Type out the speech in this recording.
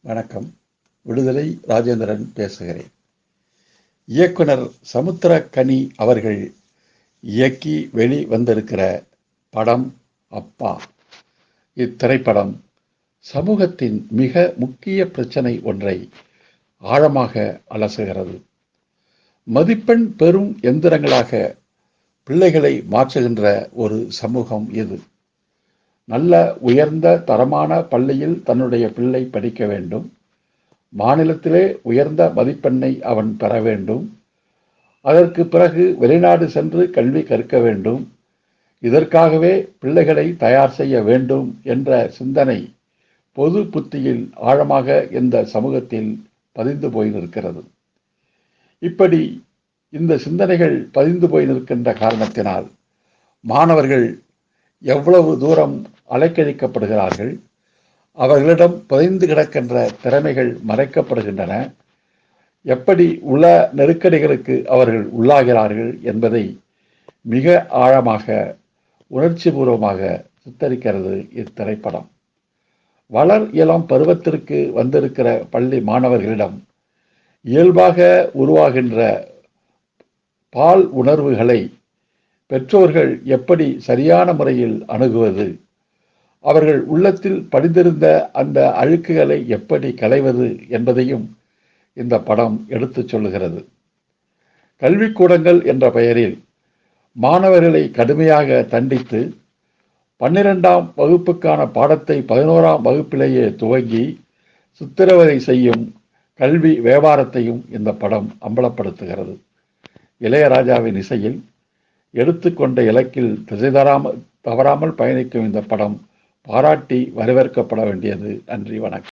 வணக்கம். விடுதலை ராஜேந்திரன் பேசுகிறேன். இயக்குனர் சமுத்திரக்கனி அவர்கள் இயக்கி வெளி வந்திருக்கிற படம் அப்பா. இத்திரைப்படம் சமூகத்தின் மிக முக்கிய பிரச்சனை ஒன்றை ஆழமாக அலசுகிறது. மதிப்பெண் பெறும் எந்திரங்களாக பிள்ளைகளை மாற்றுகின்ற ஒரு சமூகம் இது. நல்ல உயர்ந்த தரமான பள்ளியில் தன்னுடைய பிள்ளை படிக்க வேண்டும். மாநிலத்திலே உயர்ந்த மதிப்பெண்ணை அவன் பெற வேண்டும். அதற்கு பிறகு வெளிநாடு சென்று கல்வி கற்க வேண்டும். இதற்காகவே பிள்ளைகளை தயார் செய்ய வேண்டும் என்ற சிந்தனை பொது புத்தியில் ஆழமாக இந்த சமூகத்தில் பதிந்து போய் நிற்கிறது. இப்படி இந்த சிந்தனைகள் பதிந்து போய் நிற்கின்ற காரணத்தினால் மாணவர்கள் எவ்வளவு தூரம் அலைக்கழிக்கப்படுகிறார்கள் அவர்களிடம் புதைந்து கிடக்கின்ற திறமைகள் மறைக்கப்படுகின்றன எப்படி உள்ள நெருக்கடிகளுக்கு அவர்கள் உள்ளாகிறார்கள் என்பதை மிக ஆழமாக உணர்ச்சிபூர்வமாக சித்தரிக்கிறது இத்திரைப்படம். வளர் இளம் பருவத்திற்கு வந்திருக்கிற பள்ளி மாணவர்களிடம் இயல்பாக உருவாகின்ற பால் உணர்வுகளை பெற்றோர்கள் எப்படி சரியான முறையில் அணுகுவது? அவர்கள் உள்ளத்தில் படிந்திருந்த அந்த அழுக்குகளை எப்படி களைவது என்பதையும் இந்த படம் எடுத்துச் சொல்லுகிறது. கல்விக்கூடங்கள் என்ற பெயரில் மாணவர்களை கடுமையாக தண்டித்து பன்னிரெண்டாம் வகுப்புக்கான பாடத்தை பதினோராம் வகுப்பிலேயே துவங்கி சித்திரவதை செய்யும் கல்வி வியாபாரத்தையும் இந்த படம் அம்பலப்படுத்துகிறது. இளையராஜாவின் இசையில் எடுத்துக்கொண்ட இலக்கில் திசை தராமல் தவறாமல் பயணிக்கும் இந்த படம் பாராட்டி வரவேற்கப்பட வேண்டியது. நன்றி வணக்கம்.